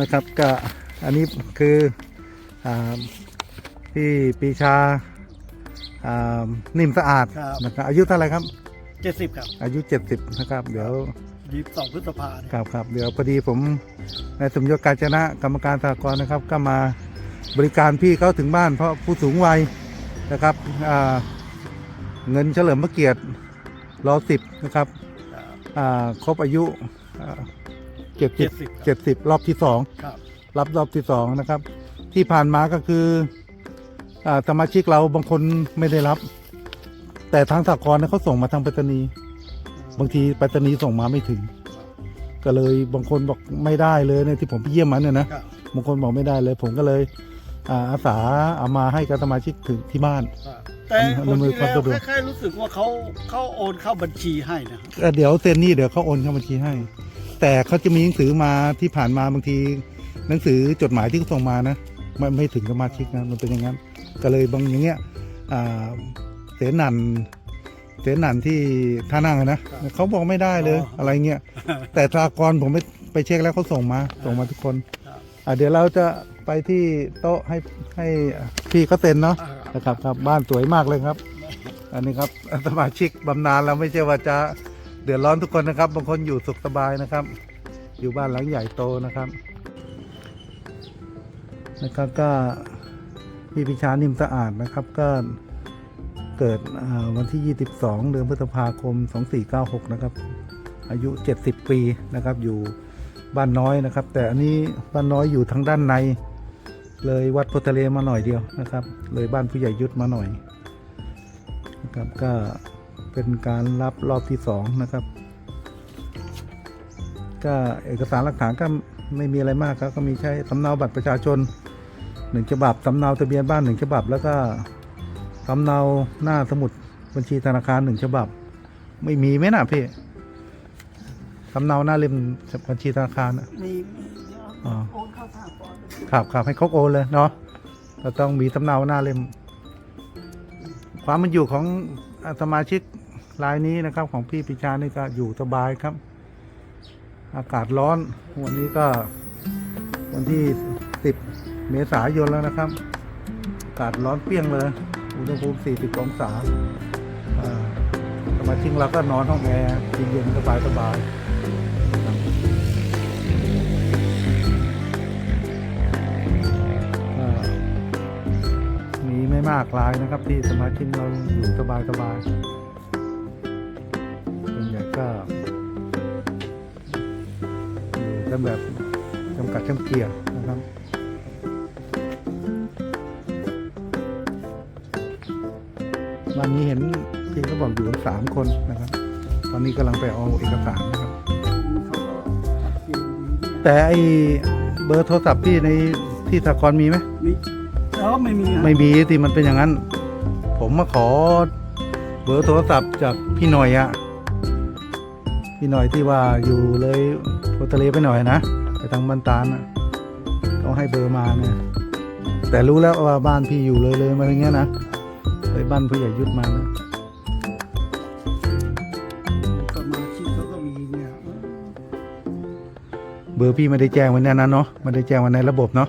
นะครับก็อันนี้คืออาพี่ปีชาอ่านิ่มสะอาดครับนะครับอายุเท่าไหร่ครับเจ็ดสิบครับ อายุ70นะครับ เดี๋ยวยี่สิบสองพฤษภาเนี่ยครับครับเดี๋ยวพอดีผมนายสมยศการชนะกรรมการสหกรณ์นะครับ ก็มาบริการพี่เขาถึงบ้านเพราะผู้สูงวัยนะครับอ่าเงินเฉลิมพระเกียรติรอสิบนะครับครับอ่าครบอายุเจ็ดสิบ70เจ็ดสิบรอบที่สองครับรับรอบที่สองนะครับ ที่ผ่านมาก็คืออาสมาชิกเราบางคนไม่ได้รับ แต่ทางสากลเนี่ยเขาส่งมาทางไปรษณีย์บางทีไปรษณีย์ส่งมาไม่ถึง ก็เลยบางคนบอกไม่ได้เลยเนี่ยที่ผมไปเยี่ยมมันเนี่ยนะครับบางคนบอกไม่ได้เลย ผมก็เลยอาอาสาเอามาให้กับสมาชิกถึงที่บ้านครับแต่อำนวยความสะดวกคล้ายๆรู้สึกว่าเขาเขาโอนเข้าบัญชีให้นะครับก็เดี๋ยวเซ็นนี่เดี๋ยวเขาโอนเข้าบัญชีให้ แต่เขาจะมีหนังสือมาที่ผ่านมาบางที หนังสือจดหมายที่เขาส่งมานะมันไม่ถึงสมาชิกนะมันเป็นอย่างนั้นก็เลยบางอย่างเงี้ยอ่าเสนันเสนันที่ท่านั่งอะนะเขาบอกไม่ได้เลยอ๋อออะไรเงี้ยแต่ทากรผมไปไปเช็คแล้วเขาส่งมาส่งมาทุกคนครับอะเดี๋ยวเราจะไปที่โต๊ะให้ให้พี่เขาเซ็นเนาะอ่านะครับครับบ้านสวยมากเลยครับ อันนี้ครับสมาชิกบำนาญเราไม่ใช่ว่าจะ เดือดร้อนทุกคนนะครับ บางคนอยู่สุขสบายนะครับ อยู่บ้านหลังใหญ่โตนะครับ นะครับก็พี่พิชานิ่มสะอาดนะครับก็เกิดวันที่ 22 เดือนพฤษภาคม 2496 นะครับ อายุ 70 ปีนะครับ อยู่บ้านน้อยนะครับ แต่อันนี้บ้านน้อยอยู่ทางด้านใน เลยวัดโพธิ์ทะเลมาหน่อยเดียวนะครับ เลยบ้านผู้ใหญ่ยุทธมาหน่อยนะครับก็ เป็นการรับรอบที่สองนะครับ ก็เอกสารหลักฐานก็ไม่มีอะไรมากครับ ก็มีใช้สำเนาบัตรประชาชนหนึ่งฉบับสำเนาทะเบียนบ้านหนึ่งฉบับ แล้วก็สำเนาหน้าสมุดบัญชีธนาคารหนึ่งฉบับ ไม่มีไหมนะพี่สำเนาหน้าเล่มบัญชีธนาคารน่ะมีมีเดี๋ยวอ๋อโอนเข้าทางก่อนครับครับให้ครบโอนเลยเนาะเราต้องมีสำเนาหน้าเล่มความมันอยู่ของอ่าสมาชิก รายนี้นะครับของพี่ปิชานี่ก็อยู่สบายครับ อากาศร้อน วันนี้ก็วันที่ 10 เมษายนแล้วนะครับ อากาศร้อนเปรี้ยงเลย อุณหภูมิ 40 องศาอ่าสมาชิกเราก็นอนห้องแอร์เย็นๆสบายๆก็มีไม่มากรายนะครับที่สมาชิกเราอยู่สบายสบาย แบบจำกัดจำเกียนะครับวันนี้เห็นพี่เขาบอกอยู่กันสามคนนะครับ ตอนนี้กำลังไปเอาเอกสารนะครับ แต่ไอเบอร์โทรศัพท์พี่ในที่สากลมีไหมมีแล้วไม่มีฮะไม่มีที่มันเป็นอย่างนั้น ผมมาขอเบอร์โทรศัพท์จากพี่หน่อยอะพี่หน่อยที่ว่าอยู่เลย โพธิ์ทะเลไปหน่อยนะ ไปทางบันตาลนะเขาให้เบอร์มาเนี่ย แต่รู้แล้วว่าบ้านพี่อยู่เลยเลยมาอย่างเงี้ยนะเลยบ้านผู้ใหญ่ยุดมานะสมาชิกเขาก็มีเนี่ย เบอร์พี่ไม่ได้แจ้งไว้ในนั้นเนาะไม่ได้แจ้งไว้ในระบบเนาะ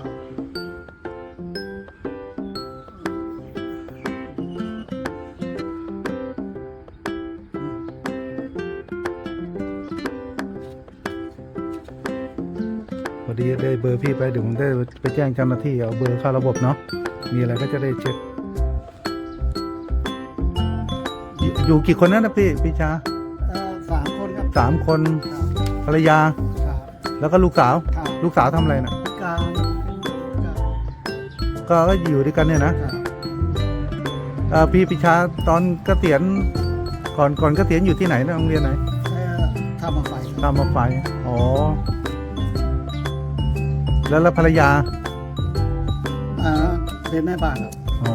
ดีได้เบอร์พี่ไปเดี๋ยวผมได้ไปแจ้งเจ้าหน้าที่เอาเบอร์เข้าระบบเนาะมีอะไรก็จะได้เช็คอยู่อยู่กี่คนนะนะพี่พี่ชาเอ่อสามคนครับสามคนครับภรรยา ครับแล้วก็ลูกสาว ครับลูกสาวทำอะไรนะการครับก็ก็อยู่ด้วยกันเนี่ยนะครับเอ่อพี่พิชาตอนเกษียณก่อนก่อนเกษียณอยู่ที่ไหนนะโรงเรียนไหน เอ่อทำมาไฟตามมาไฟอ๋อ แล้วแล้วภรรยา อ่าเป็นแม่บ้านครับอ๋อ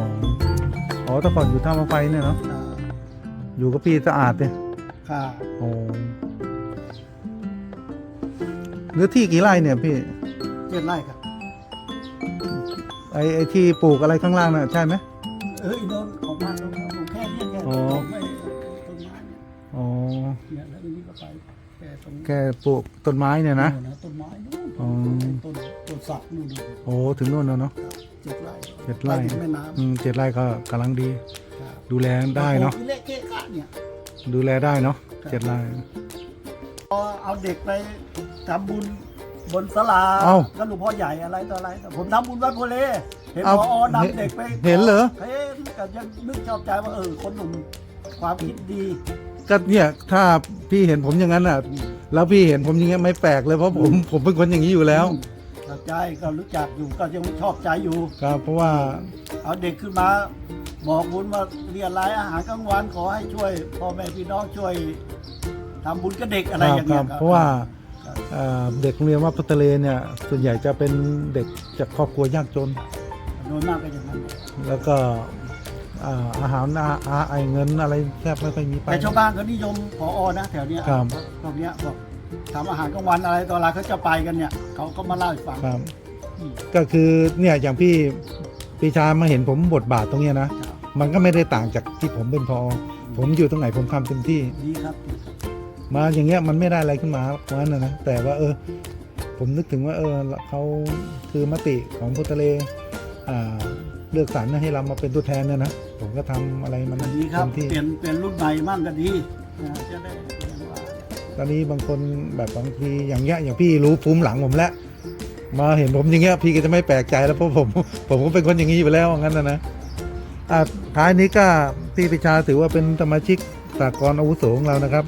อ๋อแต่ก่อนอยู่ท่ามาไฟเนี่ยเนาะครับอยู่กับพี่สะอาดเนี่ยครับโอ้เนื้อที่กี่ไร่เนี่ยพี่ เจ็ดไร่ครับ ไอไอที่ปลูกอะไรข้างล่างน่ะใช่ไหม เอออีโดนของบ้านเราผมแค่เนี่ยแค่อ๋อไม่ต้นไม้เนี่ยอ๋อ เนี่ยแล้วอันนี้ก็ไป แค่ตรงแค่ปลูกต้นไม้เนี่ยนะโน่นต้นไม้นู่นอ๋อ ต้นต้นสักนู่นดูโอ้ถึงนู่นแล้วเนาะเจ็ดไร่เจ็ดไร่ปถึงแม่น้อืมเจ็ดไร่ก็กำลังดีำครับดูแลได้เนาะ ปลูกเละเกะกะเนี่ย ดูแลได้เนาะเจ็ดไร่ พอเอาเด็กไปทำบุญบนศาลาเอ้าก็หลวงพ่อใหญ่อะไรต่ออะไรผมทำบุญวัดโพเลเห็นเอ้าพอนำเด็กไปเห็นเหรอ เห็นก็ยังนึกชอบใจว่าเออคนหนุ่มความคิดดี ก็เนี่ยถ้าพี่เห็นผมอย่างนั้นอะ แล้วพี่เห็นผมอย่างเงี้ยไม่แปลกเลยเพราะผมผมเป็นคนอย่างนี้อยู่แล้วเข้าใจก็รู้จักอยู่ก็ยังชอบใจอยู่ ครับ เพราะว่าเอาเด็กขึ้นมา บอกบุญว่าเรียนรายอาหารกลางวันขอให้ช่วยพ่อแม่พี่น้องช่วยทำบุญกับเด็กอะไรอย่างคเงี้รัยบคบ เพราะว่าครับเอ่อเด็กโรงเรียนวัดพุทธเลเนี่ย ส่วนใหญ่จะเป็นเด็กจากครอบครัวยากจน โดยมากก็อย่างนั้นแล้วก็ อ่าอาหารอาอาไอเงินอะไรแทบไม่ค่อยมีไป แต่ชาวบ้านเขานิยมพออนะแถวเนี้ยครับ ตรงเนี้ยบอกทำอาหารกลางวันอะไรตอนอะไรเขาจะไปกันเนี่ยเขาก็มาเล่าให้ฟังครับ อืมก็คือเนี่ยอย่างพี่ปีชามาเห็นผมบทบาทตรงเนี้ยนะ ครับมันก็ไม่ได้ต่างจากที่ผมเป็นพอ ผมอยู่ตรงไหนผมทำเต็มที่ ดีครับมาอย่างเงี้ยมันไม่ได้อะไรขึ้นมาเพราะฉะนั้นนะนะแต่ว่าเออ ผมนึกถึงว่าเออเขาคือมติของพุทธเลอ่า เลือกสรรให้เรามาเป็นตัวแทนเนี่ยนะผมก็ทำอะไรมันดีครับเต็มที่เปลี่ยนเปลี่ยนรุ่นใหม่มั่งก็ดีนะจะได้อย่างว่าตอนนี้บางคนแบบบางทีอย่างเงี้ยอย่างพี่รู้ภูมิหลังผมแล้วมาเห็นผมอย่างเงี้ยพี่ก็จะไม่แปลกใจแล้วเพราะผม ผมก็เป็นคนอย่างนี้อยู่แล้วงั้นนะนะอะท้ายนี้ก็พี่ปิชาถือว่าเป็นสมาชิกสากลอาวุโสของเรานะครับ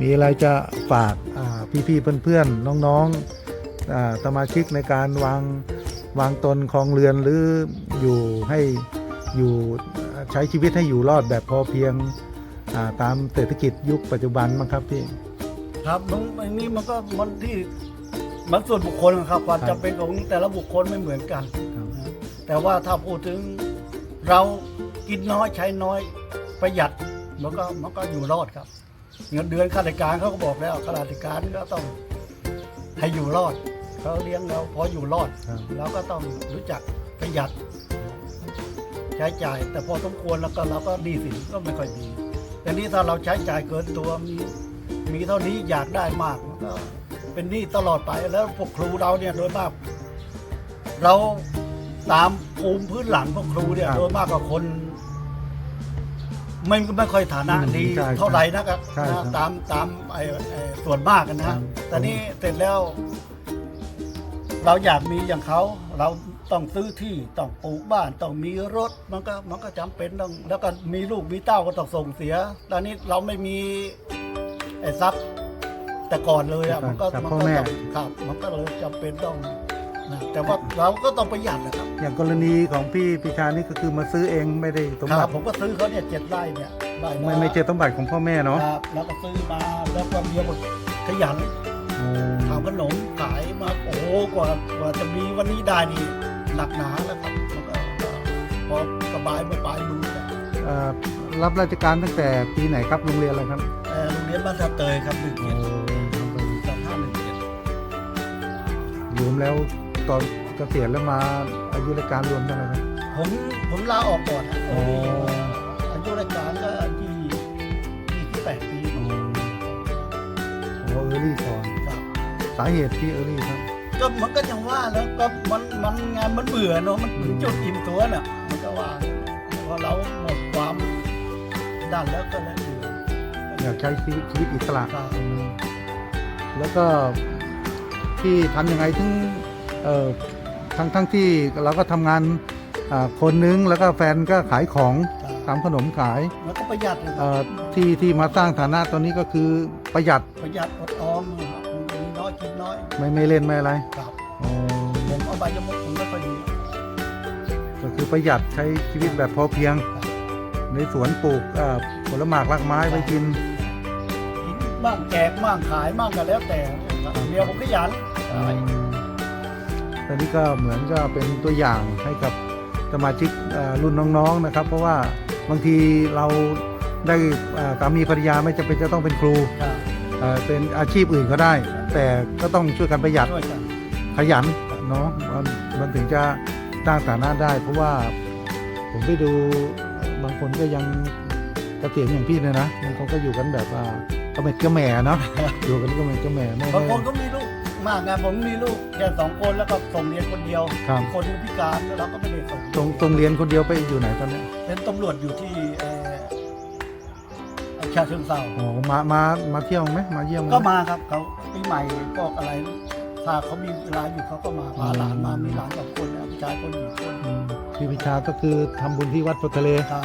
มีอะไรจะฝากอ่าพี่ๆเพื่อนๆน้องๆอ่าสมาชิกในการวางวางตนคลองเรือนหรือ อยู่ให้อยู่ใช้ชีวิตให้อยู่รอดแบบพอเพียงอ่าตามเศรษฐกิจยุคปัจจุบันมั้งครับพี่ครับมันอันนี้มันก็มันที่มันส่วนบุคคลครับความครับจำเป็นของแต่ละบุคคลไม่เหมือนกันครับนะแต่ว่าถ้าพูดถึงเรากินน้อยใช้น้อยประหยัดมันก็มันก็อยู่รอดครับ เงินเดือนข้าราชการเขาก็บอกแล้วข้าราชการก็ต้องให้อยู่รอดเขาเลี้ยงเราพออยู่รอดครับเราก็ต้องรู้จักประหยัดใช้จ่าย แต่พอสมควรแล้วก็เราก็ดีสินก็ไม่ค่อยดีแต่นี้ถ้าเราใช้จ่ายเกินตัวมีมีเท่านี้อยากได้มากมันก็เป็นหนี้ตลอดไปแล้วพวกครูเราเนี่ยโดยมาก เราตามภูมิพื้นหลังพวกครูเนี่ยครับโดยมากกว่าคนไม่ไม่ค่อยฐานะอืมดีใช่เท่าไหร่นะครับใช่ครับนะตามตามไอ้ไอ้ส่วนมากกันครันะบแต่นี่เสร็จแล้ว เราอยากมีอย่างเขาเรา ต้องซื้อที่ต้องปลูกบ้านต้องมีรถมันก็มันก็จำเป็นต้องแล้วก็มีลูกมีเต้าก็ต้องส่งเสียตอนนี้เราไม่มีไอ้ทรัพย์แต่ก่อนเลยอะมันก็จากมันพ่อก็แม่ต้องครับมันก็เลยจำเป็นต้องนะแต่ว่าเราก็ต้องประหยัดนะครับ อย่างกรณีของพี่ปิชานี่ก็คือมาซื้อเองไม่ได้สมคบัรับติผมก็ซื้อเขาเนี่ยเจ็ดไร่เนี่ยไร่ละไม่ไม่เจอสมบัติของพ่อแม่เนาะครับแล้วก็ซื้อมาแล้วก็เมียหมดขยันโอ้ทำขนมขายมาโอ้โหกว่ากว่าจะมีวันนี้ได้นี่ หนักหนาแล้วครับมันก็ก็พอสบายมาปลายมือครับเอ่อรับราชการตั้งแต่ปีไหนครับโรงเรียนอะไรครับเอ่อโรงเรียนบ้านตาเตยครับหนึ่งเจ็ดสองห้าหนึ่งเจ็ดรวมแล้วตอนเกษียณแล้วมาอายุราชการรวมเท่าไหร่ครับ ผมผมลาออกก่อนอะอ๋อ อายุราชการก็ยี่ยี่สิบแปดปีโอ้โหเออรี่ก่อนครับสาเหตุที่เออรี่ครับ ก็มันก็ยังว่าแล้วก็มันมันงานมันเบื่อเนาะมันถึงจุดอิ่มตัวน่ะมันก็ว่าพอเราหมดความดันแล้วก็เลยเบื่ออยากใช้ชีวิตชีวิตอิสระครับอืมแล้วก็ที่ทำยังไงถึงเอ่อทั้งทั้งที่เราก็ทำงานอ่าคนนึงแล้วก็แฟนก็ขายของครับทำขนมขายมันก็ประหยัดเลยคเอ่รับอที่ที่มาสร้างฐานะตอนนี้ก็คือประหยัดประหยัดอดออมครับมีน้ อยกินน้อยไม่ไม่เล่นไม่อะไรครับอ๋อผมเอาใบยมุกผมไม่ค่อยดีก็คือประหยัดใช้ชีวิตแบบพอเพียง ในสวนปลูกอ่าผลหมากรากไม้ไว้กินกินบ้างแจกบ้างขายบ้างก็แล้วแต่ครับเมียผมขยันขายตอนนี้ก็เหมือนก็เป็นตัวอย่างให้กับสมาชิกเอ่อรุ่นน้องๆนะครับ เพราะว่าบางทีเราได้เอ่อสามีภรรยาไม่จำเป็นจะต้องเป็นครูครับเอ่อเป็นอาชีพอื่นก็ได้ แต่ก็ต้องช่วยกันประหยัดช่วยกันขยันเนาะมันมันถึงจะสร้างฐานะได้ เพราะว่าผมไปดูบางคนก็ยังเกษียณอย่างพี่เนี่ยนะบางคนก็อยู่กันแบบว่าก็ไม่ก็แหม่เนาะอยู่กันก็ไม่ก็แหม่ไม่บางไม่คนก็มีลูกมากไงผมมีลูกแค่สองคนแล้วก็ส่งเรียนคนเดียวครับคนหนึ่งพิการแล้วเราก็ไม่ได้ส่งตรงตรงเรียนคนเดียวไปอยู่ไหนตอนนี้เป็นตำรวจอยู่ที่ เอ่อชาเชิงเซาอ๋อมามามาเที่ยวไหมมาเยี่ยมไหก็มาครับเขาปีใหม่พวกอะไรถ้าเขามีเวลาอยู่เขาก็มาพาหลานมามีหลานสองคนนะผู้ชายคนหญิงคนอืมพี่พิชาก็คือทำบุญที่วัดโพธิ์ทะเล ครับ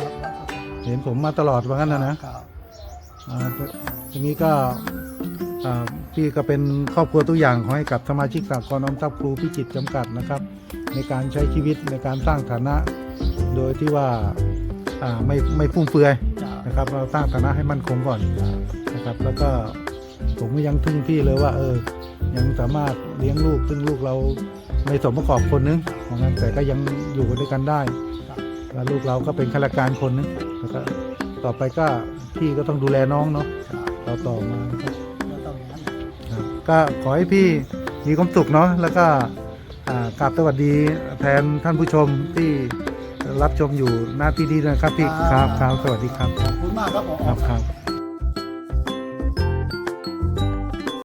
เห็นผมมาตลอดว่างั้นนะนะครับอ่าอย่างนี้ก็อ่าพี่ก็เป็นครอบครัวตัวอย่างของให้กับสมาชิกสากลออมทรัพย์ครูพิจิตรจำกัดนะครับ ในการใช้ชีวิตในการสร้างฐานะ โดยที่ว่าอ่าไม่ไม่ฟุ่มเฟือยครับ นะครับ เราสร้างฐานะให้มั่นคงก่อนนะครับ แล้วก็ผมก็ยังทึ่งพี่เลยว่า เออ ยังสามารถเลี้ยงลูก ซึ่งลูกเราไม่สมประกอบคนนึงเพราะงั้นแต่ก็ยังอยู่ด้วยกันได้แล้วลูกเราก็เป็นข้าราชการคนนึงแล้วก็ต่อไปก็พี่ก็ต้องดูแลน้องเนาะเราต่อมาครับก็ต้องอย่าก็ขอให้พี่มีความสุขเนาะแล้วก็อากราบสวัสดีแทนท่านผู้ชมที่ รับชมอยู่หน้าที่นี้นะครับพี่ครับครับสวัสดีครับขอบคุณมากครับผม ครับครับ